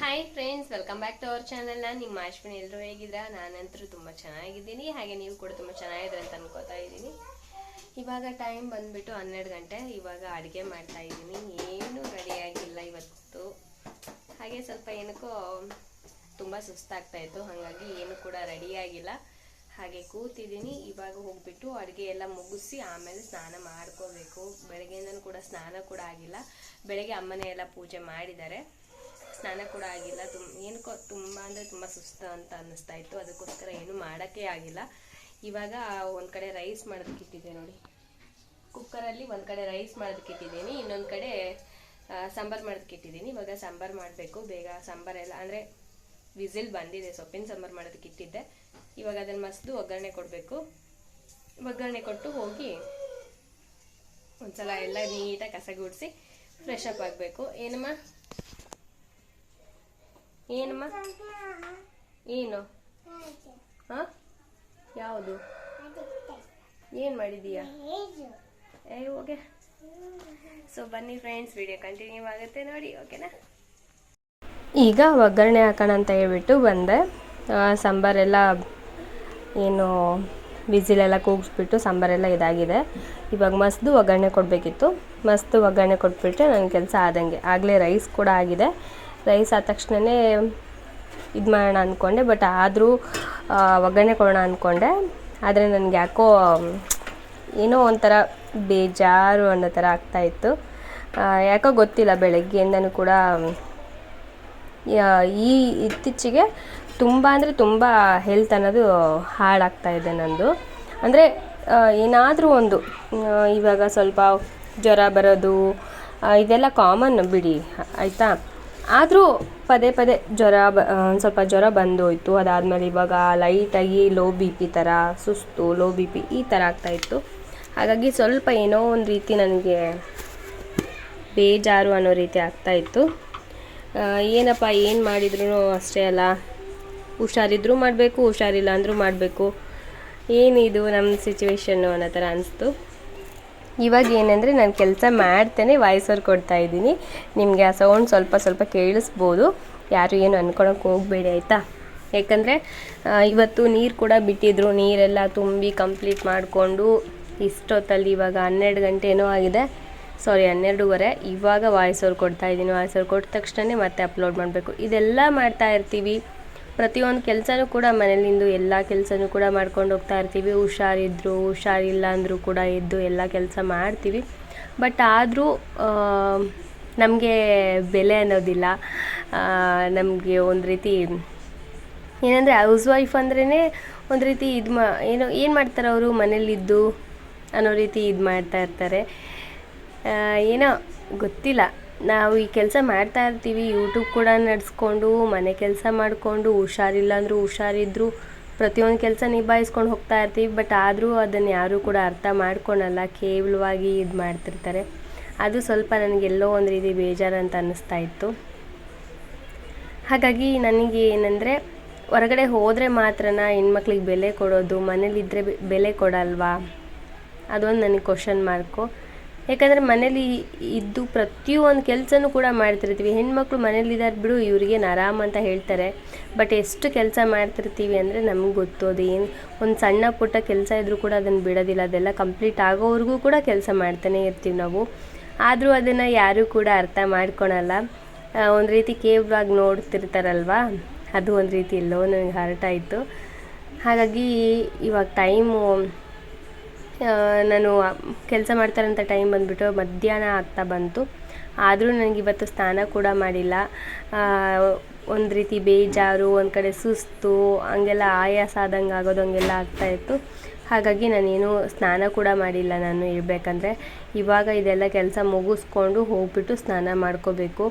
Hi friends welcome back to our channel ನಾನು ನಿಮ್ಮ ಅಶ್ವಿನಿ ಎಲ್ಲರೂ ಹೇಗಿದ್ದೀರಾ ನಾನಂತರೂ ತುಂಬ ಚೆನ್ನಾಗಿದ್ದೀನಿ. ಹಾಗೆ ನೀವು ಕೂಡ ತುಂಬ ಚೆನ್ನಾಗಿದ್ರೆ ಅಂತ ಅನ್ಕೋತಾ ಇದ್ದೀನಿ. ಇವಾಗ ಟೈಮ್ ಬಂದ್ಬಿಟ್ಟು ಹನ್ನೆರಡು ಗಂಟೆ. ಇವಾಗ ಅಡುಗೆ ಮಾಡ್ತಾ ಇದ್ದೀನಿ. ಏನೂ ರೆಡಿಯಾಗಿಲ್ಲ ಇವತ್ತು. ಹಾಗೆ ಸ್ವಲ್ಪ ಏನಕ್ಕೋ ತುಂಬ ಸುಸ್ತಾಗ್ತಾ ಇತ್ತು. ಹಾಗಾಗಿ ಏನು ಕೂಡ ರೆಡಿಯಾಗಿಲ್ಲ ಹಾಗೆ ಕೂತಿದ್ದೀನಿ. ಇವಾಗ ಹೋಗ್ಬಿಟ್ಟು ಅಡುಗೆ ಎಲ್ಲ ಮುಗಿಸಿ ಆಮೇಲೆ ಸ್ನಾನ ಮಾಡ್ಕೋಬೇಕು. ಬೆಳಗ್ಗೆಯಿಂದನೂ ಕೂಡ ಸ್ನಾನ ಕೂಡ ಆಗಿಲ್ಲ. ಬೆಳಗ್ಗೆ ಅಮ್ಮನೇ ಎಲ್ಲ ಪೂಜೆ ಮಾಡಿದ್ದಾರೆ. ಸ್ನಾನ ಕೂಡ ಆಗಿಲ್ಲ. ತುಂಬ ಏನಕ್ಕೋ ತುಂಬ ಅಂದರೆ ತುಂಬ ಸುಸ್ತು ಅಂತ ಅನ್ನಿಸ್ತಾ ಇತ್ತು. ಅದಕ್ಕೋಸ್ಕರ ಏನು ಮಾಡೋಕ್ಕೆ ಆಗಿಲ್ಲ. ಇವಾಗ ಒಂದು ಕಡೆ ರೈಸ್ ಮಾಡೋದಕ್ಕಿಟ್ಟಿದ್ದೆ ನೋಡಿ. ಕುಕ್ಕರಲ್ಲಿ ಒಂದು ಕಡೆ ರೈಸ್ ಮಾಡೋದಕ್ಕಿಟ್ಟಿದ್ದೀನಿ ಇನ್ನೊಂದು ಕಡೆ ಸಾಂಬಾರು ಮಾಡೋದಕ್ಕಿಟ್ಟಿದ್ದೀನಿ ಇವಾಗ ಸಾಂಬಾರು ಮಾಡಬೇಕು. ಬೇಗ ಸಾಂಬಾರೆಲ್ಲ ಅಂದರೆ ವಿಸಿಲ್ ಬಂದಿದೆ. ಸೊಪ್ಪಿನ ಸಾಂಬಾರು ಮಾಡೋದಕ್ಕೆ ಇಟ್ಟಿದ್ದೆ. ಇವಾಗ ಅದನ್ನು ಮಸ್ದು ಒಗ್ಗರಣೆ ಕೊಡಬೇಕು. ಒಗ್ಗರಣೆ ಕೊಟ್ಟು ಹೋಗಿ ಒಂದ್ಸಲ ಎಲ್ಲ ನೀಟಾಗಿ ಕಸ ಗುಡಿಸಿ ಫ್ರೆಶ್ ಅಪ್ ಆಗಬೇಕು. ಏನಮ್ಮ? ಏನಮ್ಮ? ಏನು? ಹಾ? ಯಾವುದು? ಏನು ಮಾಡಿದೀಯಾ? ಏ ಓಕೆ ಸೊ ಬನ್ನಿ ಫ್ರೆಂಡ್ಸ್ ವಿಡಿಯೋ ಕಂಟಿನ್ಯೂ ಆಗುತ್ತೆ ನೋಡಿ ಓಕೆನಾ ಈಗ ಒಗ್ಗರಣೆ ಹಾಕೋಣ ಅಂತ ಹೇಳ್ಬಿಟ್ಟು ಬಂದೆ. ಸಾಂಬಾರೆಲ್ಲ ಏನು ಬಿಸಿಲೆಲ್ಲ ಕೂಗಿಸ್ಬಿಟ್ಟು ಸಾಂಬಾರೆಲ್ಲ ಇದಾಗಿದೆ. ಇವಾಗ ಮಸ್ದು ಒಗ್ಗರಣೆ ಕೊಡಬೇಕಿತ್ತು. ಮಸ್ತ್ ಒಗ್ಗರಣೆ ಕೊಟ್ಬಿಟ್ರೆ ನನ್ನ ಕೆಲಸ ಆದಂಗೆ. ಆಗಲೇ ರೈಸ್ ಕೂಡ ಆಗಿದೆ. ರೈಸ್ ಆದ ತಕ್ಷಣವೇ ಇದು ಮಾಡೋಣ ಅಂದ್ಕೊಂಡೆ ಬಟ್ ಆದರೂ ಒಗ್ಗರಣೆ ಕೊಡೋಣ ಅಂದ್ಕೊಂಡೆ ಆದರೆ ನನಗೆ ಯಾಕೋ, ಏನೋ ಒಂಥರ ಬೇಜಾರು ಅನ್ನೋ ಥರ ಆಗ್ತಾಯಿತ್ತು ಯಾಕೋ ಗೊತ್ತಿಲ್ಲ ಬೆಳಗ್ಗೆಯಿಂದನೂ ಕೂಡ ಈ ಇತ್ತೀಚೆಗೆ ತುಂಬ ಅಂದರೆ ತುಂಬ ಹೆಲ್ತ್ ಅನ್ನೋದು ಹಾಳಾಗ್ತಾ ಇದೆ ನಂದು. ಅಂದರೆ ಏನಾದರೂ ಒಂದು ಇವಾಗ ಸ್ವಲ್ಪ ಜ್ವರ ಬರೋದು ಇದೆಲ್ಲ ಕಾಮನ್ ಬಿಡಿ, ಆಯಿತಾ? ಆದರೂ ಪದೇ ಪದೇ ಜ್ವರ ಬ ಸ್ವಲ್ಪ ಜ್ವರ ಬಂದೋಯ್ತು. ಅದಾದಮೇಲೆ ಇವಾಗ ಲೈಟಾಗಿ ಲೋ ಬಿ ಪಿ ಥರ ಸುಸ್ತು ಲೋ ಬಿ ಪಿ ಈ ಥರ ಆಗ್ತಾಯಿತ್ತು ಹಾಗಾಗಿ ಸ್ವಲ್ಪ ಏನೋ ಒಂದು ರೀತಿ ನನಗೆ ಬೇಜಾರು ಅನ್ನೋ ರೀತಿ ಆಗ್ತಾಯಿತ್ತು ಏನಪ್ಪ, ಏನು ಮಾಡಿದ್ರು ಅಷ್ಟೇ ಅಲ್ಲ. ಹುಷಾರಿದ್ರೂ ಮಾಡಬೇಕು ಹುಷಾರಿಲ್ಲ ಅಂದರೂ ಮಾಡಬೇಕು. ಏನಿದು ನಮ್ಮ ಸಿಚುವೇಶನ್ನು ಅನ್ನೋ ಥರ ಅನಿಸ್ತು. ಇವಾಗ ಏನಂದರೆ ನಾನು ಕೆಲಸ ಮಾಡ್ತೇನೆ ವಾಯ್ಸ್ ಓವರ್ ಕೊಡ್ತಾ ಇದ್ದೀನಿ. ನಿಮಗೆ ಆ ಸೌಂಡ್ ಸ್ವಲ್ಪ ಸ್ವಲ್ಪ ಕೇಳಿಸ್ಬೋದು. ಯಾರು ಏನು ಅಂದ್ಕೊಳಕ್ಕೆ ಹೋಗಬೇಡಿ, ಆಯಿತಾ? ಯಾಕಂದರೆ ಇವತ್ತು ನೀರು ಕೂಡ ಬಿಟ್ಟಿದ್ರು. ನೀರೆಲ್ಲ ತುಂಬಿ ಕಂಪ್ಲೀಟ್ ಮಾಡಿಕೊಂಡು ಇಷ್ಟೊತ್ತಲ್ಲಿ ಇವಾಗ ಹನ್ನೆರಡು ಗಂಟೆ ಏನೋ ಆಗಿದೆ. ಸಾರಿ ಹನ್ನೆರಡೂವರೆ. ಇವಾಗ ವಾಯ್ಸ್ ಓವರ್ ಕೊಡ್ತಾ ಇದ್ದೀನಿ. ವಾಯ್ಸ್ ಓವರ್ ಕೊಟ್ಟ ತಕ್ಷಣ ಮತ್ತೆ ಅಪ್ಲೋಡ್ ಮಾಡಬೇಕು. ಇದೆಲ್ಲ ಮಾಡ್ತಾ ಇರ್ತೀವಿ. ಪ್ರತಿಯೊಂದು ಕೆಲಸನೂ ಕೂಡ ಮನೇಲಿಂದು ಎಲ್ಲ ಕೆಲಸನೂ ಕೂಡ ಮಾಡ್ಕೊಂಡು ಹೋಗ್ತಾ ಇರ್ತೀವಿ. ಹುಷಾರಿದ್ರು, ಹುಷಾರಿಲ್ಲ ಅಂದರೂ ಕೂಡ ಎದ್ದು ಎಲ್ಲ ಕೆಲಸ ಮಾಡ್ತೀವಿ. ಬಟ್ ಆದರೂ ನಮಗೆ ಬೆಲೆ ಅನ್ನೋದಿಲ್ಲ. ನಮಗೆ ಒಂದು ರೀತಿ ಏನಂದರೆ ಹೌಸ್ ವೈಫ್ ಅಂದ್ರೇ ಒಂದು ರೀತಿ ಇದು ಮಾ, ಏನು ಏನು ಮಾಡ್ತಾರೆ ಅವರು ಮನೇಲಿದ್ದು ಅನ್ನೋ ರೀತಿ ಇದು ಮಾಡ್ತಾ ಇರ್ತಾರೆ. ಏನೋ ಗೊತ್ತಿಲ್ಲ. ನಾವು ಈ ಕೆಲಸ ಮಾಡ್ತಾ ಇರ್ತೀವಿ ಯೂಟ್ಯೂಬ್ ಕೂಡ ನಡೆಸ್ಕೊಂಡು, ಮನೆ ಕೆಲಸ ಮಾಡಿಕೊಂಡು ಹುಷಾರಿಲ್ಲ ಅಂದರೂ ಹುಷಾರಿದ್ರು, ಪ್ರತಿಯೊಂದು ಕೆಲಸ ನಿಭಾಯಿಸ್ಕೊಂಡು ಹೋಗ್ತಾ ಇರ್ತೀವಿ, ಬಟ್ ಆದರೂ ಅದನ್ನು ಯಾರೂ ಕೂಡ ಅರ್ಥ ಮಾಡ್ಕೊಳಲ್ಲ, ಕೇವಲವಾಗಿ ಇದು ಮಾಡ್ತಿರ್ತಾರೆ. ಅದು ಸ್ವಲ್ಪ ನನಗೆಲ್ಲೋ ಒಂದು ರೀತಿ ಬೇಜಾರು ಅಂತ ಅನ್ನಿಸ್ತಾ ಇತ್ತು. ಹಾಗಾಗಿ ನನಗೆ ಏನಂದರೆ, ಹೊರಗಡೆ ಹೋದರೆ ಮಾತ್ರನ ಹೆಣ್ಮಕ್ಳಿಗೆ ಬೆಲೆ ಕೊಡೋದು ಮನೇಲಿದ್ದರೆ ಬೆಲೆ ಕೊಡಲ್ವಾ? ಅದೊಂದು ನನಗೆ ಕ್ವಶನ್ ಮಾರ್ಕು ಯಾಕಂದರೆ ಮನೇಲಿ ಇದ್ದು ಪ್ರತಿಯೊಂದು ಕೆಲಸನೂ ಕೂಡ ಮಾಡ್ತಿರ್ತೀವಿ. ಹೆಣ್ಮಕ್ಳು ಮನೇಲಿದ್ದಾರೆ ಬಿಡು ಇವ್ರಿಗೇನು ಆರಾಮ ಅಂತ ಹೇಳ್ತಾರೆ. ಬಟ್ ಎಷ್ಟು ಕೆಲಸ ಮಾಡ್ತಿರ್ತೀವಿ ಅಂದರೆ ನಮ್ಗೆ ಗೊತ್ತು. ಅದು ಏನು ಒಂದು ಸಣ್ಣ ಪುಟ್ಟ ಕೆಲಸ ಇದ್ದರೂ ಕೂಡ ಅದನ್ನು ಬಿಡೋದಿಲ್ಲ. ಅದೆಲ್ಲ ಕಂಪ್ಲೀಟ್ ಆಗೋವರೆಗೂ ಕೂಡ ಕೆಲಸ ಮಾಡ್ತಾನೆ ಇರ್ತೀವಿ ನಾವು. ಆದರೂ ಅದನ್ನು ಯಾರೂ ಕೂಡ ಅರ್ಥ ಮಾಡ್ಕೊಳಲ್ಲ. ಒಂದು ರೀತಿ ಕೇವಲವಾಗಿ ನೋಡ್ತಿರ್ತಾರಲ್ವಾ? ಅದು ಒಂದು ರೀತಿ ಎಲ್ಲೋ ನನಗೆ ಹರ್ಟ್ ಹಾಗಾಗಿ ಇವಾಗ ಟೈಮು ನಾನು ಕೆಲಸ ಮಾಡ್ತಾರಂಥ ಟೈಮ್ ಬಂದುಬಿಟ್ಟು ಮಧ್ಯಾಹ್ನ ಆಗ್ತಾ ಬಂತು. ಆದರೂ ನನಗೆ ಇವತ್ತು ಸ್ನಾನ ಕೂಡ ಮಾಡಿಲ್ಲ. ಒಂದು ರೀತಿ ಬೇಜಾರು, ಒಂದು ಕಡೆ ಸುಸ್ತು, ಹಂಗೆಲ್ಲ ಆಯಾಸ ಆದಂಗೆ ಆಗೋದು ಹಂಗೆಲ್ಲ ಆಗ್ತಾಯಿತ್ತು ಹಾಗಾಗಿ ನಾನೇನು ಸ್ನಾನ ಕೂಡ ಮಾಡಿಲ್ಲ ನಾನು ಇರಬೇಕಂದ್ರೆ. ಇವಾಗ ಇದೆಲ್ಲ ಕೆಲಸ ಮುಗಿಸ್ಕೊಂಡು ಹೋಗ್ಬಿಟ್ಟು ಸ್ನಾನ ಮಾಡ್ಕೋಬೇಕು.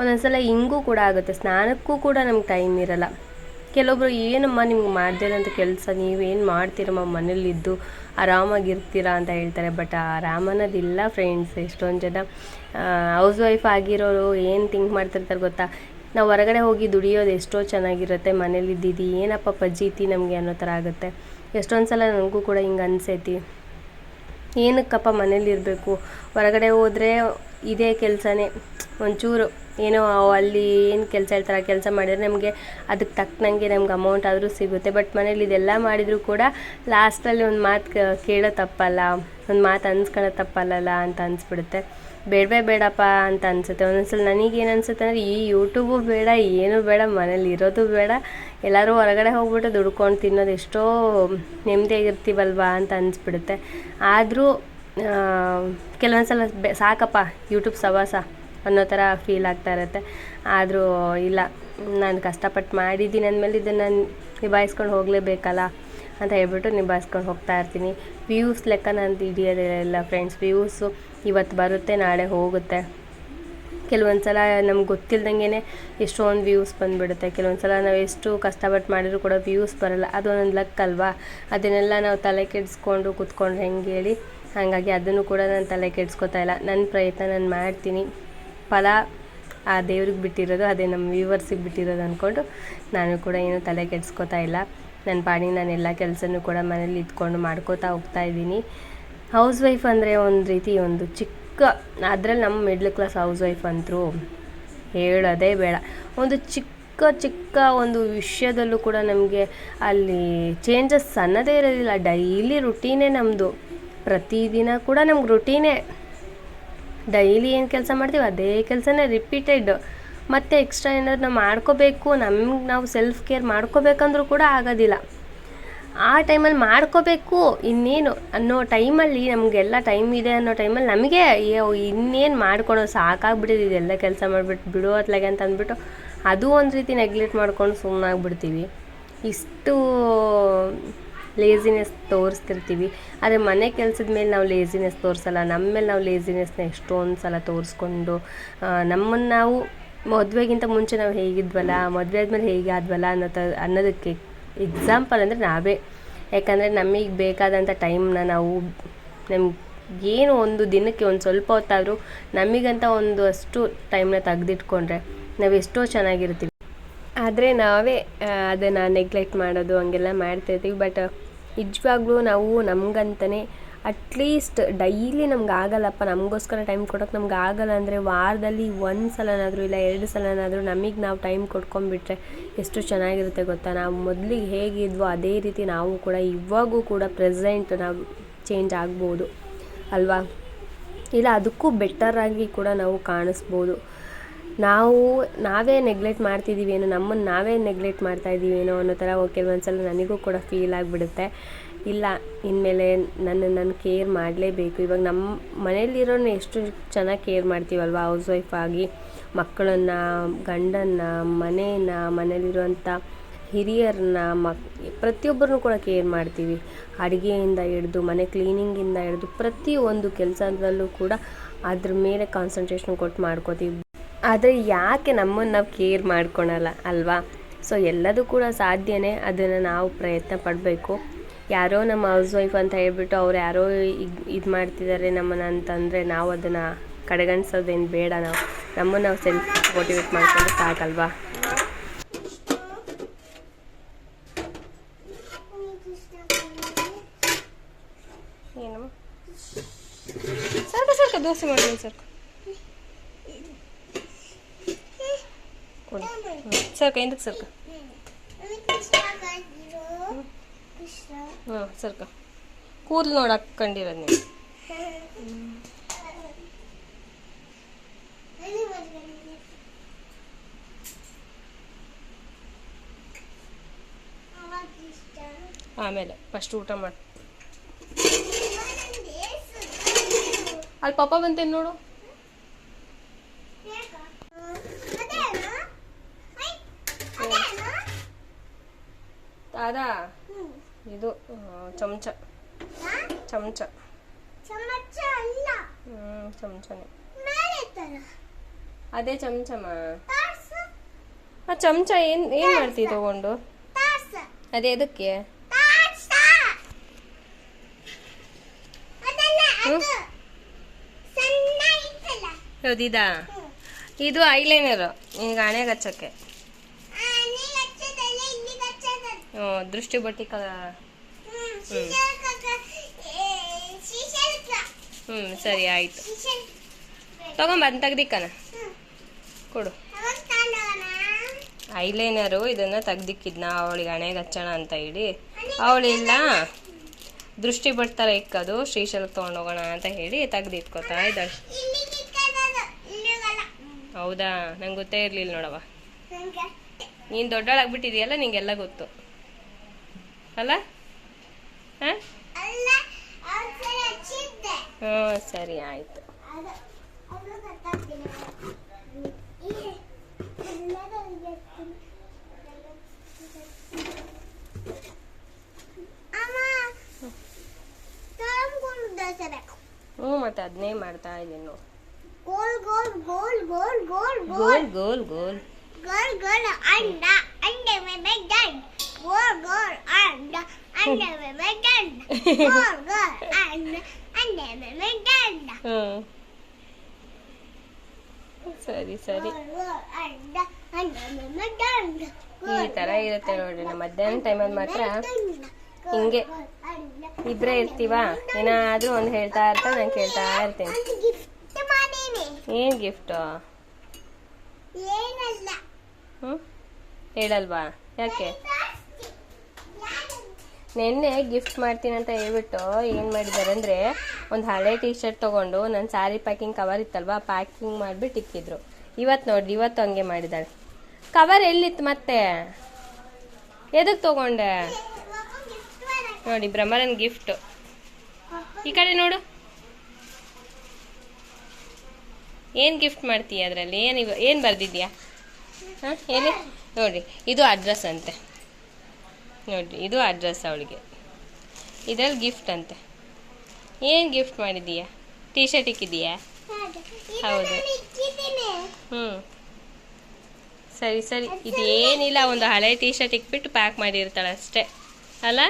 ಒಂದೊಂದ್ಸಲ ಹಿಂಗೂ ಕೂಡ ಆಗುತ್ತೆ. ಸ್ನಾನಕ್ಕೂ ಕೂಡ ನಮ್ಗೆ ಟೈಮ್ ಇರಲ್ಲ. ಕೆಲವೊಬ್ರು ಏನಮ್ಮ ನಿಮ್ಗೆ ಮಾಡ್ದಿರೋಂಥ ಕೆಲಸ, ನೀವೇನು ಮಾಡ್ತೀರಮ್ಮ ಮನೇಲಿದ್ದು ಆರಾಮಾಗಿರ್ತೀರಾ ಅಂತ ಹೇಳ್ತಾರೆ. ಬಟ್ ಆರಾಮ ಅನ್ನೋದಿಲ್ಲ ಫ್ರೆಂಡ್ಸ್ ಎಷ್ಟೊಂದು ಜನ. ಹೌಸ್ ವೈಫ್ ಆಗಿರೋರು ಏನು ಥಿಂಕ್ ಮಾಡ್ತಿರ್ತಾರೆ ಗೊತ್ತಾ? ನಾವು ಹೊರಗಡೆ ಹೋಗಿ ದುಡಿಯೋದು ಎಷ್ಟೋ ಚೆನ್ನಾಗಿರುತ್ತೆ. ಮನೇಲಿ ಇದ್ದಿದ್ದು ಏನಪ್ಪ ಪಜ್ಜಿತಿ ನಮಗೆ ಅನ್ನೋ ಥರ ಆಗುತ್ತೆ. ಎಷ್ಟೊಂದು ಸಲ ನನಗೂ ಕೂಡ ಹಿಂಗೆ ಅನಿಸೈತಿ. ಏನಕ್ಕಪ್ಪ ಮನೇಲಿರಬೇಕು? ಹೊರಗಡೆ ಹೋದರೆ ಇದೇ ಕೆಲಸನೇ. ಒಂಚೂರು ಏನೋ ಅಲ್ಲಿ ಏನು ಕೆಲಸ ಹೇಳ್ತಾರೆ ಆ ಕೆಲಸ ಮಾಡಿದರೆ ನಮಗೆ ಅದಕ್ಕೆ ತಕ್ಕನಂಗೆ ನಮ್ಗೆ ಅಮೌಂಟ್ ಆದರೂ ಸಿಗುತ್ತೆ. ಬಟ್ ಮನೇಲಿ ಇದೆಲ್ಲ ಮಾಡಿದರೂ ಕೂಡ ಲಾಸ್ಟಲ್ಲಿ ಒಂದು ಮಾತು ಕೇಳೋ ತಪ್ಪಲ್ಲ, ಒಂದು ಮಾತು ಅನ್ಸ್ಕೊಳ್ಳೋ ತಪ್ಪಲ್ಲಲ್ಲ ಅಂತ ಅನಿಸ್ಬಿಡುತ್ತೆ. ಬೇಡವೇ ಬೇಡಪ್ಪ ಅಂತ ಅನಿಸುತ್ತೆ. ಒಂದೊಂದ್ಸಲ ನನಗೇನು ಅನಿಸುತ್ತೆ ಅಂದರೆ ಈ ಯೂಟ್ಯೂಬು ಬೇಡ, ಏನೂ ಬೇಡ, ಮನೇಲಿ ಇರೋದು ಬೇಡ. ಎಲ್ಲರೂ ಹೊರಗಡೆ ಹೋಗ್ಬಿಟ್ಟು ದುಡ್ಕೊಂಡು ತಿನ್ನೋದು ಎಷ್ಟೋ ನೆಮ್ಮದಿಯಾಗಿರ್ತೀವಲ್ವಾ ಅಂತ ಅನಿಸ್ಬಿಡುತ್ತೆ. ಆದರೂ ಕೆಲವೊಂದು ಸಲ ಬೆ, ಸಾಕಪ್ಪ ಯೂಟ್ಯೂಬ್ ಸವಾಸ. ಅನ್ನೋ ಥರ ಫೀಲ್ ಆಗ್ತಾ ಇರುತ್ತೆ. ಆದರೂ ಇಲ್ಲ, ನಾನು ಕಷ್ಟಪಟ್ಟು ಮಾಡಿದ್ದೀನಿ ಅಂದಮೇಲೆ ಇದನ್ನು ನಿಭಾಯಿಸ್ಕೊಂಡು ಹೋಗಲೇಬೇಕಲ್ಲ ಅಂತ ಹೇಳ್ಬಿಟ್ಟು ನಿಭಾಯಿಸ್ಕೊಂಡು ಹೋಗ್ತಾ ಇರ್ತೀನಿ. ವ್ಯೂಸ್ ಲೆಕ್ಕ ನಾನು ಹಿಡಿಯೋದಿಲ್ಲ ಫ್ರೆಂಡ್ಸ್ ವ್ಯೂಸು ಇವತ್ತು ಬರುತ್ತೆ, ನಾಳೆ ಹೋಗುತ್ತೆ. ಕೆಲವೊಂದು ಸಲ ನಮ್ಗೆ ಗೊತ್ತಿಲ್ದಂಗೆ ಎಷ್ಟೊಂದು ವ್ಯೂಸ್ ಬಂದುಬಿಡುತ್ತೆ. ಕೆಲವೊಂದು ಸಲ ನಾವು ಎಷ್ಟು ಕಷ್ಟಪಟ್ಟು ಮಾಡಿದರೂ ಕೂಡ ವ್ಯೂಸ್ ಬರಲ್ಲ. ಅದು ಒಂದು ಲಕ್ ಅಲ್ವಾ? ಅದನ್ನೆಲ್ಲ ನಾವು ತಲೆ ಕೆಡಿಸ್ಕೊಂಡು ಕೂತ್ಕೊಂಡ್ರೆ ಹೆಂಗೆ ಹೇಳಿ, ಹಾಗಾಗಿ ಅದನ್ನು ಕೂಡ ನಾನು ತಲೆ ಕೆಡಿಸ್ಕೊತಾ ಇಲ್ಲ. ನನ್ನ ಪ್ರಯತ್ನ ನಾನು ಮಾಡ್ತೀನಿ. ಫಲ ಆ ದೇವ್ರಿಗೆ ಬಿಟ್ಟಿರೋದು, ಅದೇ ನಮ್ಮ ವ್ಯೂವರ್ಸಿಗೆ ಬಿಟ್ಟಿರೋದು ಅಂದ್ಕೊಂಡು ನಾನು ಕೂಡ ಏನು ತಲೆ ಕೆಡಿಸ್ಕೊತಾ ಇಲ್ಲ. ನನ್ನ ಪಾಡಿ ನಾನು ಎಲ್ಲ ಕೆಲಸನೂ ಕೂಡ ಮನೇಲಿ ಇಟ್ಕೊಂಡು ಮಾಡ್ಕೋತಾ ಹೋಗ್ತಾ ಇದ್ದೀನಿ. ಹೌಸ್ ವೈಫ್ ಅಂದರೆ ಒಂದು ರೀತಿ ಒಂದು ಚಿಕ್ಕ, ಅದರಲ್ಲಿ ನಮ್ಮ ಮಿಡ್ಲ್ ಕ್ಲಾಸ್ ಹೌಸ್ ವೈಫ್ ಅಂತರೂ ಹೇಳೋದೇ ಬೇಡ. ಒಂದು ಚಿಕ್ಕ ಚಿಕ್ಕ ಒಂದು ವಿಷಯದಲ್ಲೂ ಕೂಡ ನಮಗೆ ಅಲ್ಲಿ ಚೇಂಜಸ್ ಅನ್ನೋದೇ ಇರೋದಿಲ್ಲ. ಡೈಲಿ ರುಟೀನೇ ನಮ್ಮದು ಪ್ರತಿದಿನ ಕೂಡ ನಮ್ಗೆ ರುಟೀನೇ ಡೈಲಿ ಏನು ಕೆಲಸ ಮಾಡ್ತೀವಿ ಅದೇ ಕೆಲಸನೇ ರಿಪೀಟೆಡ್ ಮತ್ತು ಎಕ್ಸ್ಟ್ರಾ ಏನಾದ್ರು ನಾವು ಮಾಡ್ಕೋಬೇಕು, ನಮ್ಗೆ ನಾವು ಸೆಲ್ಫ್ ಕೇರ್ ಮಾಡ್ಕೋಬೇಕಂದ್ರೂ ಕೂಡ ಆಗೋದಿಲ್ಲ. ಆ ಟೈಮಲ್ಲಿ ಮಾಡ್ಕೋಬೇಕು, ಇನ್ನೇನು ಅನ್ನೋ ಟೈಮಲ್ಲಿ ನಮಗೆಲ್ಲ ಟೈಮ್ ಇದೆ ಅನ್ನೋ ಟೈಮಲ್ಲಿ ನಮಗೆ ಇನ್ನೇನು ಮಾಡ್ಕೊಳೋ ಸಾಕಾಗ್ಬಿಟ್ಟಿದೆ ಇದೆಲ್ಲ ಕೆಲಸ ಮಾಡಿಬಿಟ್ಟು ಬಿಡೋ ಅತ್ಲಾಗೆ ಅಂತ ಅಂದ್ಬಿಟ್ಟು ಅದು ಒಂದು ರೀತಿ ನೆಗ್ಲೆಕ್ಟ್ ಮಾಡ್ಕೊಂಡು ಸುಮ್ಮನಾಗ್ಬಿಡ್ತೀವಿ ಇಷ್ಟು ಲೇಸಿನೆಸ್ ತೋರಿಸ್ತಿರ್ತೀವಿ. ಆದರೆ ಮನೆ ಕೆಲಸದ ಮೇಲೆ ನಾವು ಲೇಸಿನೆಸ್ ತೋರಿಸಲ್ಲ. ನಮ್ಮ ಮೇಲೆ ನಾವು ಲೇಸಿನೆಸ್ನ ಎಷ್ಟೊಂದು ಸಲ ತೋರಿಸ್ಕೊಂಡು ನಮ್ಮನ್ನು ನಾವು ಮದುವೆಗಿಂತ ಮುಂಚೆ ನಾವು ಹೇಗಿದ್ವಲ್ಲ, ಮದುವೆ ಆದಮೇಲೆ ಹೇಗಾದ್ವಲ್ಲ ಅನ್ನೋ ತ ಅನ್ನೋದಕ್ಕೆ ಎಕ್ಸಾಂಪಲ್ ಅಂದರೆ ನಾವೇ. ಯಾಕಂದರೆ ನಮಗೆ ಬೇಕಾದಂಥ ಟೈಮ್ನ ನಾವು ನಮ್ಗೆ ಏನು ಒಂದು ದಿನಕ್ಕೆ ಒಂದು ಸ್ವಲ್ಪ ಹೊತ್ತಾದರೂ ನಮಗಂತ ಒಂದು ಅಷ್ಟು ಟೈಮ್ನ ತೆಗೆದಿಟ್ಕೊಂಡ್ರೆ ನಾವು ಎಷ್ಟೋ ಚೆನ್ನಾಗಿರ್ತೀವಿ. ಆದರೆ ನಾವೇ ಅದನ್ನು ನೆಗ್ಲೆಕ್ಟ್ ಮಾಡೋದು ಹಂಗೆಲ್ಲ ಮಾಡ್ತಾಯಿರ್ತೀವಿ ಬಟ್ ನಿಜವಾಗ್ಲೂ ನಾವು ನಮಗಂತಲೇ ಅಟ್ಲೀಸ್ಟ್ ಡೈಲಿ ನಮ್ಗೆ ಆಗಲ್ಲಪ್ಪ ನಮಗೋಸ್ಕರ ಟೈಮ್ ಕೊಡೋಕೆ ನಮ್ಗೆ ಆಗಲ್ಲ ಅಂದರೆ ವಾರದಲ್ಲಿ ಒಂದು ಸಲನಾದರೂ ಇಲ್ಲ ಎರಡು ಸಲನಾದರೂ ನಮಗೆ ನಾವು ಟೈಮ್ ಕೊಟ್ಕೊಂಡ್ಬಿಟ್ರೆ ಎಷ್ಟು ಚೆನ್ನಾಗಿರುತ್ತೆ ಗೊತ್ತಾ? ನಾವು ಮೊದಲಿಗೆ ಹೇಗಿದ್ವೋ ಅದೇ ರೀತಿ ನಾವು ಕೂಡ ಇವಾಗೂ ಕೂಡ ಪ್ರೆಸೆಂಟ್ ನಾವು ಚೇಂಜ್ ಆಗ್ಬೋದು, ಅಲ್ವಾ? ಇಲ್ಲ, ಅದಕ್ಕೂ ಬೆಟರಾಗಿ ಕೂಡ ನಾವು ಕಾಣಿಸ್ಬೋದು. ನಾವು, ನಾವೇ ನೆಗ್ಲೆಕ್ಟ್ ಮಾಡ್ತಿದ್ದೀವಿ ಏನೋ ನಮ್ಮನ್ನು ನಾವೇ ನೆಗ್ಲೆಕ್ಟ್ ಮಾಡ್ತಾ ಏನೋ ಅನ್ನೋ ಥರ ಕೆಲವೊಂದು ಸಲ ನನಗೂ ಕೂಡ ಫೀಲ್ ಆಗಿಬಿಡುತ್ತೆ. ಇಲ್ಲ, ಇನ್ಮೇಲೆ ನನ್ನ, ನಾನು ಕೇರ್ ಮಾಡಲೇಬೇಕು. ಇವಾಗ ನಮ್ಮ ಮನೇಲಿರೋನ್ನ ಎಷ್ಟು ಚೆನ್ನಾಗಿ ಕೇರ್ ಮಾಡ್ತೀವಲ್ವ? ಹೌಸ್ ವೈಫ್ ಆಗಿ, ಮಕ್ಕಳನ್ನು, ಗಂಡನ್ನು, ಮನೆಯನ್ನ ಮನೇಲಿರುವಂಥ ಹಿರಿಯರನ್ನ, ಮಕ್, ಪ್ರತಿಯೊಬ್ಬರನ್ನು ಕೂಡ ಕೇರ್ ಮಾಡ್ತೀವಿ. ಅಡುಗೆಯಿಂದ ಹಿಡ್ದು, ಮನೆ ಕ್ಲೀನಿಂಗಿಂದ ಹಿಡ್ದು, ಪ್ರತಿಯೊಂದು ಕೆಲಸದಲ್ಲೂ ಕೂಡ ಅದ್ರ ಮೇಲೆ ಕಾನ್ಸಂಟ್ರೇಷನ್ ಕೊಟ್ಟು ಮಾಡ್ಕೋತೀವಿ. ಆದರೆ ಯಾಕೆ ನಮ್ಮನ್ನು ನಾವು ಕೇರ್ ಮಾಡ್ಕೊಳಲ್ಲ, ಅಲ್ವಾ? ಸೊ ಎಲ್ಲದೂ ಕೂಡ ಸಾಧ್ಯನೇ, ಅದನ್ನು ನಾವು ಪ್ರಯತ್ನ ಪಡಬೇಕು. ಯಾರೋ ನಮ್ಮ ಹೌಸ್ ವೈಫ್ ಅಂತ ಹೇಳ್ಬಿಟ್ಟು ಅವ್ರು ಯಾರೋ ಇದು ಮಾಡ್ತಿದ್ದಾರೆ ನಮ್ಮನ್ನು ಅಂತಂದರೆ ನಾವು ಅದನ್ನು ಕಡೆಗಣಿಸೋದೇನು ಬೇಡ ನಾವು. ನಮ್ಮನ್ನು ನಾವು ಸೆಲ್ಫ್ ಮೋಟಿವೇಟ್ ಮಾಡ್ಕೊಂಡು ಸಾಕಲ್ವಾ? ಏನು? ಸರ್ಕ ಸರ್ಕ, ದೋಸೆ ಮಾಡಿ ಸರ್ಕ. ಕೊಡಿ ಸರ್ಕ ಎಂದಕ್ಕೆ ಸರ್ಕ ಹಾಂ ಸರ್ಕ ಕೂದಲು ನೋಡಿ ಹಾಕ್ಕೊಂಡಿರೋದು ನೀವು ಆಮೇಲೆ ಫಸ್ಟ್ ಊಟ ಮಾಡಿ ಅಲ್ಲಿ ಪಾಪ ಬಂತೇನು ನೋಡು ಅದಾ ಇದು ಚಮಚ. ಚಮಚ. ಚಮಚ ಅಲ್ಲ. ಹ್ಞೂ ಚಮಚನೇ. ಅದೇ ಚಮಚಮ್ಮ ಆ ಚಮಚ ಏನು ಏನು ಮಾಡ್ತೀವಿ ತಗೊಂಡು? ಅದೇ ಅದಕ್ಕೆ ಹೌದಿದಾ ಇದು ಐಲೈನರ್ ಈಗ ಹಣೆಗೆ ಹಚ್ಚಕ್ಕೆ ಆ, ನೀ ಹಚ್ಚೋದಲ್ಲ ಇಲ್ಲಿ ಹಚ್ಚೋದಲ್ಲ ಹ್ಞೂ ದೃಷ್ಟಿ ಬಟ್ಟಿ ಹ್ಮ್ ಹ್ಞೂ ಸರಿ, ಆಯಿತು. ತಗೊಂಬಂದು ತೆಗ್ದಿಕ್ಕನ ಕೊಡು. ಐಲೈನರು ಇದನ್ನು ತೆಗ್ದಿಕ್ಕಿದ್ನ, ಅವಳಿಗೆ ಹಣೆಗೆ ಹಚ್ಚೋಣ ಅಂತ ಹೇಳಿ. ಅವಳಿಲ್ಲ ದೃಷ್ಟಿ ಬಿಡ್ತಾರೆ ಇಕ್ಕದು ಶ್ರೀಶೈಲಕ್ಕೆ ತೊಗೊಂಡೋಗೋಣ ಅಂತ ಹೇಳಿ ತೆಗ್ದಿಟ್ಕೋತಾ ಇದ್ದಾಳೆ. ಹೌದಾ? ನಂಗೆ ಗೊತ್ತೇ ಇರಲಿಲ್ಲ ನೋಡವ್ವ. ನೀನು ದೊಡ್ಡಳಾಗ್ಬಿಟ್ಟಿದೆಯಲ್ಲ, ನಿಂಗೆಲ್ಲ ಗೊತ್ತು. ಅಲ್ಲ? ಹಾಂ? ಹ್ಞೂ ಸರಿ ಆಯಿತು. ಹ್ಞೂ ಮತ್ತೆ ಅದನ್ನೇ ಮಾಡ್ತಾ ಇದ್ದೀನಿ ನೋಡಿ. Goal goal goal goal goal goal. Goal goal goal. Goal goal ಅಂಡ ಅಂಡೆ ಮೇಲೆ ಗಂಡ ಗೋಲ್ ಗೋಲ್ ಅಂಡ ಅಂಡೆ ಮೇಲೆ ಗಂಡ ಗೋಲ್ ಗೋಲ್ ಅಂಡ ಅಂಡೆ ಮೇಲೆ ಗಂಡ ಹ್ಞೂ ಸರಿ ಸರಿ. ಈ ತರ ಇರುತ್ತೆ ನೋಡ್ರಿ ನಮ್ಮ ಮಧ್ಯಾಹ್ನ ಟೈಮಲ್ಲಿ ಮಾತ್ರ ಹಿಂಗೆ ಇಬ್ಬರೇ ಇರ್ತೀವಾ? ಏನಾದರೂ ಒಂದು ಹೇಳ್ತಾ ಇರ್ತಾ ನಾನು ಕೇಳ್ತಾ ಇರ್ತೀನಿ. ಏನ್ ಗಿಫ್ಟ್ ಹ್ಞೂ ಹೇಳಲ್ವಾ? ಯಾಕೆ? ನಿನ್ನೆ ಗಿಫ್ಟ್ ಮಾಡ್ತೀನಿ ಅಂತ ಹೇಳ್ಬಿಟ್ಟು ಏನು ಮಾಡಿದ್ದಾರೆ ಅಂದರೆ ಒಂದು ಹಳೆ ಟಿ ಶರ್ಟ್ ತೊಗೊಂಡು ನನ್ನ ಸ್ಯಾರಿ ಪ್ಯಾಕಿಂಗ್ ಕವರ್ ಇತ್ತಲ್ವಾ ಪ್ಯಾಕಿಂಗ್ ಮಾಡಿಬಿಟ್ಟು ಇಕ್ಕಿದ್ರು ಇವತ್ತು ನೋಡ್ರಿ, ಇವತ್ತು ಹಂಗೆ ಮಾಡಿದ್ದಾಳೆ ಕವರ್ ಎಲ್ಲಿತ್ತು ಮತ್ತೆ? ಎದಕ್ಕೆ ತೊಗೊಂಡೆ? ನೋಡಿ ಬ್ರಹ್ಮರನ್ ಗಿಫ್ಟು ಈ ಕಡೆ ನೋಡು. ಏನು ಗಿಫ್ಟ್ ಮಾಡ್ತೀಯ ಅದರಲ್ಲಿ? ಏನು ಏನು ಬರೆದಿದ್ಯಾ? ಹಾಂ, ಏನು? ನೋಡಿರಿ, ಇದು ಅಡ್ರೆಸ್ ಅಂತೆ. ನೋಡಿರಿ ಇದು ಅಡ್ರೆಸ್ ಅವಳಿಗೆ. ಇದರಲ್ಲಿ ಗಿಫ್ಟ್ ಅಂತೆ. ಏನು ಗಿಫ್ಟ್ ಮಾಡಿದೀಯಾ ಟೀ ಶರ್ಟ್ ಇಕ್ಕಿದೀಯಾ ಹೌದು. ಹ್ಞೂ ಸರಿ ಸರಿ. ಇದೇನಿಲ್ಲ ಒಂದು ಹಳೆ ಟೀ ಶರ್ಟ್ ಇಕ್ಬಿಟ್ಟು ಪ್ಯಾಕ್ ಮಾಡಿರ್ತಾಳೆ ಅಷ್ಟೇ. ಅಲ್ಲ?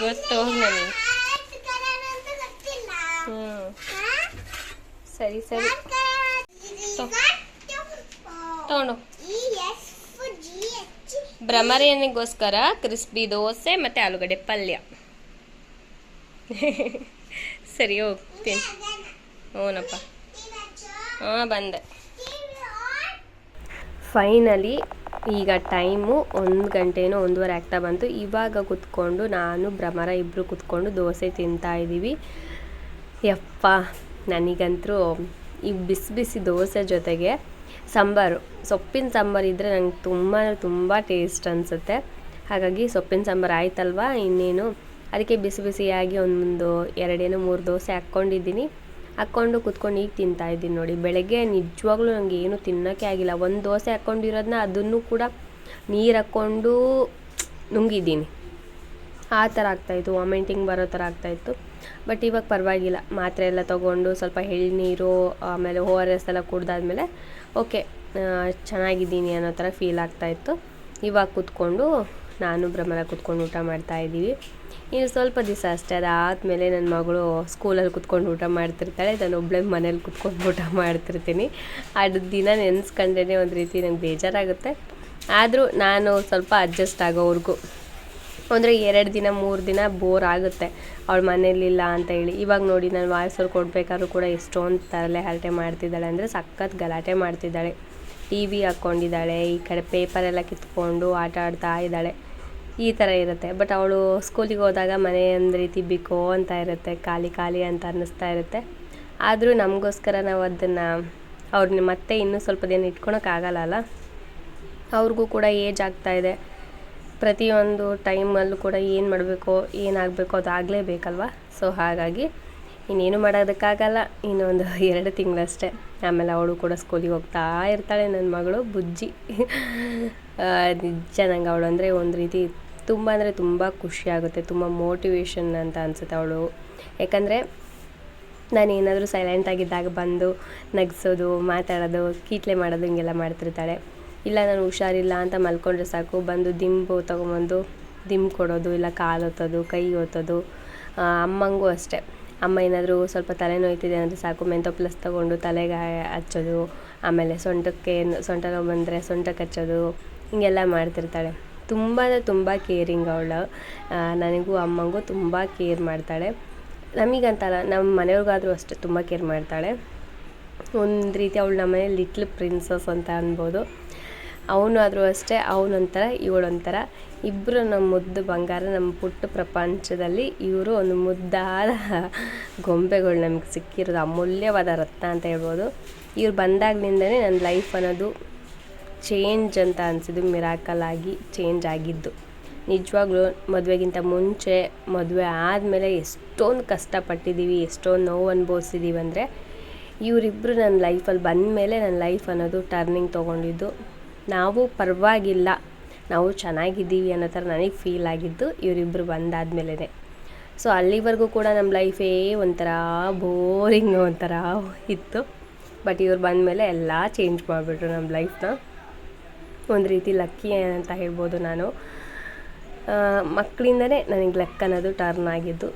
ಗೊತ್ತು ನನಗೆ ಹ್ಞೂ ಸರಿ ಸರಿ. ತಗೊಂಡು. ಭ್ರಮರೇನಿಗೋಸ್ಕರ ಕ್ರಿಸ್ಪಿ ದೋಸೆ ಮತ್ತು ಆಲೂಗಡ್ಡೆ ಪಲ್ಯ. ಸರಿ ಹೋಗ್ತೀನಿ ಹ್ಞೂನಪ್ಪ ಹಾಂ, ಬಂದೆ. ಫೈನಲಿ ಈಗ ಟೈಮು ಒಂದು ಗಂಟೆನೋ ಒಂದೂವರೆ ಆಗ್ತಾ ಬಂತು. ಇವಾಗ ಕುತ್ಕೊಂಡು ನಾನು, ಭ್ರಮರ ಇಬ್ಬರು ಕುತ್ಕೊಂಡು ದೋಸೆ ತಿಂತಾ ಇದ್ದೀವಿ ಯಪ್ಪ ನನಗಂತರೂ ಈ ಬಿಸಿ ಬಿಸಿ ದೋಸೆ ಜೊತೆಗೆ ಸಾಂಬಾರು. ಸೊಪ್ಪಿನ ಸಾಂಬಾರು ಇದ್ದರೆ ನಂಗೆ ತುಂಬ ತುಂಬ ಟೇಸ್ಟ್ ಅನಿಸುತ್ತೆ. ಹಾಗಾಗಿ ಸೊಪ್ಪಿನ ಸಾಂಬಾರು ಆಯ್ತಲ್ವಾ? ಇನ್ನೇನು? ಅದಕ್ಕೆ ಬಿಸಿ ಬಿಸಿಯಾಗಿ ಒಂದು ಎರಡೇನೋ ಮೂರು ದೋಸೆ ಹಾಕ್ಕೊಂಡಿದ್ದೀನಿ. ಹಾಕ್ಕೊಂಡು ಕುತ್ಕೊಂಡು ಈಗ ತಿಂತಾ ಇದ್ದೀನಿ ನೋಡಿ. ಬೆಳಗ್ಗೆ ನಿಜವಾಗ್ಲೂ ನನಗೆ ಏನು ತಿನ್ನೋಕ್ಕೆ ಆಗಿಲ್ಲ. ಒಂದು ದೋಸೆ ಹಾಕ್ಕೊಂಡಿರೋದನ್ನ ಅದನ್ನು ಕೂಡ ನೀರು ಹಾಕ್ಕೊಂಡು ನುಂಗಿದ್ದೀನಿ. ಆ ಥರ ಆಗ್ತಾಯಿತ್ತು ವಾಮಿಂಟಿಂಗ್ ಬರೋ ಥರ ಆಗ್ತಾಯಿತ್ತು ಬಟ್ ಇವಾಗ ಪರವಾಗಿಲ್ಲ. ಮಾತ್ರೆ ಎಲ್ಲ ತೊಗೊಂಡು ಸ್ವಲ್ಪ ಎಳ್ನೀರು ಆಮೇಲೆ ಓ ಆರ್ ಎಸ್ ಎಲ್ಲ ಕುಡ್ದಾದ್ಮೇಲೆ ಓಕೆ ಚೆನ್ನಾಗಿದ್ದೀನಿ ಅನ್ನೋ ಥರ ಫೀಲ್ ಆಗ್ತಾಯಿತ್ತು ಇವಾಗ ಕೂತ್ಕೊಂಡು ನಾನು ಭ್ರಮರ ಕೂತ್ಕೊಂಡು ಊಟ ಮಾಡ್ತಾ ಇದ್ದೀವಿ. ಇನ್ನು ಸ್ವಲ್ಪ ದಿವಸ ಅಷ್ಟೇ, ಅದಾದಮೇಲೆ ನನ್ನ ಮಗಳು ಸ್ಕೂಲಲ್ಲಿ ಕುತ್ಕೊಂಡು ಊಟ ಮಾಡ್ತಿರ್ತಾಳೆ, ನಾನು ಒಬ್ಬಳೇ ಮನೇಲಿ ಕುತ್ಕೊಂಡು ಊಟ ಮಾಡ್ತಿರ್ತೀನಿ. ಅದು ದಿನ ನೆನೆಸ್ಕೊಂಡೇ ಒಂದು ರೀತಿ ನಂಗೆ ಬೇಜಾರಾಗುತ್ತೆ. ಆದರೂ ನಾನು ಸ್ವಲ್ಪ ಅಡ್ಜಸ್ಟ್ ಆಗೋವರೆಗೂ. ಅಂದರೆ ಎರಡು ದಿನ, ಮೂರು ದಿನ ಬೋರ್ ಆಗುತ್ತೆ. ಅವ್ಳು ಮನೇಲಿಲ್ಲ ಅಂತ ಹೇಳಿ. ಇವಾಗ ನೋಡಿ ನಾನು ವಾಯ್ಸಲ್ಲಿ ಕೊಡಬೇಕಾದ್ರೂ ಕೂಡ ಎಷ್ಟೊಂದು ತರಲೆ ಹರಟೆ ಮಾಡ್ತಿದ್ದಾಳೆ ಅಂದರೆ ಸಖತ್ ಗಲಾಟೆ ಮಾಡ್ತಿದ್ದಾಳೆ. ಟಿ ವಿ ಹಾಕ್ಕೊಂಡಿದ್ದಾಳೆ, ಈ ಕಡೆ ಪೇಪರೆಲ್ಲ ಕಿತ್ಕೊಂಡು ಆಟ ಆಡ್ತಾ ಇದ್ದಾಳೆ. ಈ ಥರ ಇರುತ್ತೆ. ಬಟ್ ಅವಳು ಸ್ಕೂಲಿಗೆ ಹೋದಾಗ ಮನೆ ಒಂದು ರೀತಿ ಬಿಕೋ ಅಂತ ಇರುತ್ತೆ, ಖಾಲಿ ಖಾಲಿ ಅಂತ ಅನ್ನಿಸ್ತಾ ಇರುತ್ತೆ. ಆದರೂ ನಮಗೋಸ್ಕರ ನಾವು ಅದನ್ನು ಅವ್ರನ್ನ ಮತ್ತೆ ಇನ್ನೂ ಸ್ವಲ್ಪ ದಿನ ಇಟ್ಕೊಳಕ್ಕಾಗಲ್ಲ ಅಲ್ಲ? ಅವ್ರಿಗೂ ಕೂಡ ಏಜ್ ಆಗ್ತಾ ಇದೆ. ಪ್ರತಿಯೊಂದು ಟೈಮಲ್ಲೂ ಕೂಡ ಏನು ಮಾಡಬೇಕು, ಏನಾಗಬೇಕು ಅದು ಆಗಲೇಬೇಕಲ್ವ ಸೊ ಹಾಗಾಗಿ ಇನ್ನೇನು ಮಾಡೋದಕ್ಕಾಗಲ್ಲ. ಇನ್ನೊಂದು ಎರಡು ತಿಂಗಳಷ್ಟೇ. ಆಮೇಲೆ ಅವಳು ಕೂಡ ಸ್ಕೂಲಿಗೆ ಹೋಗ್ತಾ ಇರ್ತಾಳೆ ನನ್ನ ಮಗಳು, ಬುಜ್ಜಿ. ನಿಜ ನಂಗೆ ಅವಳು ಅಂದರೆ ಒಂದು ರೀತಿ ತುಂಬ ಅಂದರೆ ತುಂಬ ಖುಷಿ ಆಗುತ್ತೆ. ತುಂಬ ಮೋಟಿವೇಶನ್ ಅಂತ ಅನಿಸುತ್ತೆ ಅವಳು. ಯಾಕಂದರೆ ನಾನು ಏನಾದರೂ ಸೈಲೆಂಟಾಗಿದ್ದಾಗ ಬಂದು ನಗಿಸೋದು, ಮಾತಾಡೋದು, ಕೀಟ್ಲೆ ಮಾಡೋದು ಹಿಂಗೆಲ್ಲ ಮಾಡ್ತಿರ್ತಾಳೆ. ಇಲ್ಲ, ನಾನು ಹುಷಾರಿಲ್ಲ ಅಂತ ಮಲ್ಕೊಂಡ್ರೆ ಸಾಕು. ಬಂದು ದಿಂಬು ತೊಗೊಂಬಂದು ದಿಂಬು ಕೊಡೋದು, ಇಲ್ಲ ಕಾಲು ಒತ್ತೋದು, ಕೈ ಒತ್ತೋದು. ಅಮ್ಮಂಗೂ ಅಷ್ಟೇ. ಅಮ್ಮ ಏನಾದರೂ ಸ್ವಲ್ಪ ತಲೆ ನೋಯ್ತಿದೆ ಅಂದರೆ ಸಾಕು. ಮೆಂತೋ ಪ್ಲಸ್ ತೊಗೊಂಡು ತಲೆಗೆ ಹಚ್ಚೋದು, ಆಮೇಲೆ ಸೊಂಟಕ್ಕೆ ಸೊಂಟ ನೋವು ಬಂದರೆ ಸೊಂಟಕ್ಕೆ ಹಚ್ಚೋದು, ಹೀಗೆಲ್ಲ ಮಾಡ್ತಿರ್ತಾಳೆ. ತುಂಬ ತುಂಬ ಕೇರಿಂಗ್ ಅವಳು. ನನಗೂ ಅಮ್ಮಂಗೂ ತುಂಬ ಕೇರ್ ಮಾಡ್ತಾಳೆ. ನಮಗಂತಲ್ಲ, ನಮ್ಮ ಮನೆಯವ್ರಿಗಾದರೂ ಅಷ್ಟೇ ತುಂಬ ಕೇರ್ ಮಾಡ್ತಾಳೆ. ಒಂದು ರೀತಿ ಅವಳು ನಮ್ಮನೆ ಲಿಟ್ಲ್ ಪ್ರಿನ್ಸಸ್ ಅಂತ ಅನ್ಬೋದು. ಅವನು ಆದರೂ ಅಷ್ಟೇ ಅವನೊಂಥರ ಇವಳೊಂಥರ ಇಬ್ಬರು ನಮ್ಮ ಮುದ್ದು ಬಂಗಾರ ನಮ್ಮ ಪುಟ್ಟ ಪ್ರಪಂಚದಲ್ಲಿ ಇವರು ಒಂದು ಮುದ್ದಾದ ಗೊಂಬೆಗಳು ನಮಗೆ ಸಿಕ್ಕಿರೋದು, ಅಮೂಲ್ಯವಾದ ರತ್ನ ಅಂತ ಹೇಳ್ಬೋದು. ಇವ್ರು ಬಂದಾಗಲಿಂದನೇ ನನ್ನ ಲೈಫ್ ಅನ್ನೋದು ಚೇಂಜ್ ಅಂತ ಅನಿಸಿದ್ದು ಮಿರಾಕಲ್ ಆಗಿ ಚೇಂಜ್ ಆಗಿದ್ದು. ನಿಜವಾಗ್ಲೂ ಮದುವೆಗಿಂತ ಮುಂಚೆ ಮದುವೆ ಆದಮೇಲೆ ಎಷ್ಟೊಂದು ಕಷ್ಟಪಟ್ಟಿದ್ದೀವಿ, ಎಷ್ಟೊಂದು ನೋವು ಅನುಭವಿಸಿದ್ದೀವಿ ಅಂದರೆ ಇವರಿಬ್ಬರು ನನ್ನ ಲೈಫಲ್ಲಿ ಬಂದ ಮೇಲೆ ನನ್ನ ಲೈಫ್ ಅನ್ನೋದು ಟರ್ನಿಂಗ್ ತೊಗೊಂಡಿದ್ದು. ನಾವು ಪರವಾಗಿಲ್ಲ. ನಾವು ಚೆನ್ನಾಗಿದ್ದೀವಿ ಅನ್ನೋ ಥರ ನನಗೆ ಫೀಲ್ ಆಗಿದ್ದು ಇವರಿಬ್ಬರು ಬಂದಾದಮೇಲೆ ಸೊ ಅಲ್ಲಿವರೆಗೂ ಕೂಡ ನಮ್ಮ ಲೈಫೇ ಒಂಥರ ಬೋರಿಂಗ್ ಒಂಥರ ಇತ್ತು. ಬಟ್ ಇವ್ರು ಬಂದಮೇಲೆ ಎಲ್ಲ ಚೇಂಜ್ ಮಾಡಿಬಿಟ್ರು ನಮ್ಮ ಲೈಫ್ನ ಒಂದು ರೀತಿ ಲಕ್ಕಿ ಅಂತ ಹೇಳ್ಬೋದು ನಾನು. ಮಕ್ಕಳಿಂದನೇ ನನಗೆ ಲೆಕ್ಕ ಅನ್ನೋದು ಟರ್ನ್ ಆಗಿದ್ದು.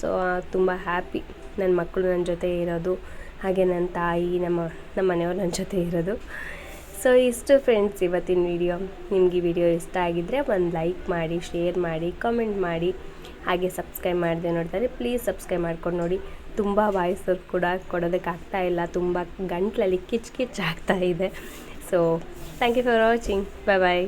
ಸೊ ತುಂಬ ಹ್ಯಾಪಿ ನನ್ನ ಮಕ್ಕಳು ನನ್ನ ಜೊತೆ ಇರೋದು, ಹಾಗೆ ನನ್ನ ತಾಯಿ, ನಮ್ಮ ನಮ್ಮ ಮನೆಯವರು ನನ್ನ ಜೊತೆ ಇರೋದು. ಸೊ, ಇಷ್ಟು ಫ್ರೆಂಡ್ಸ್ ಇವತ್ತಿನ ವಿಡಿಯೋ ನಿಮಗೆ ವಿಡಿಯೋ ಇಷ್ಟ ಆಗಿದ್ದರೆ ಒಂದು ಲೈಕ್ ಮಾಡಿ ಶೇರ್ ಮಾಡಿ ಕಮೆಂಟ್ ಮಾಡಿ. ಹಾಗೆ ಸಬ್ಸ್ಕ್ರೈಬ್ ಮಾಡಿದೆ ನೋಡ್ತಾರೆ ಪ್ಲೀಸ್ ಸಬ್ಸ್ಕ್ರೈಬ್ ಮಾಡ್ಕೊಂಡು ನೋಡಿ. ತುಂಬ ವಾಯ್ಸ್ ಕೂಡ ಕೊಡೋದಕ್ಕೆ ಆಗ್ತಾ ಇಲ್ಲ. ತುಂಬ ಗಂಟ್ಲಲ್ಲಿ ಕಿಚ್ ಕಿಚ್ ಆಗ್ತಾ ಇದೆ. So thank you for watching bye bye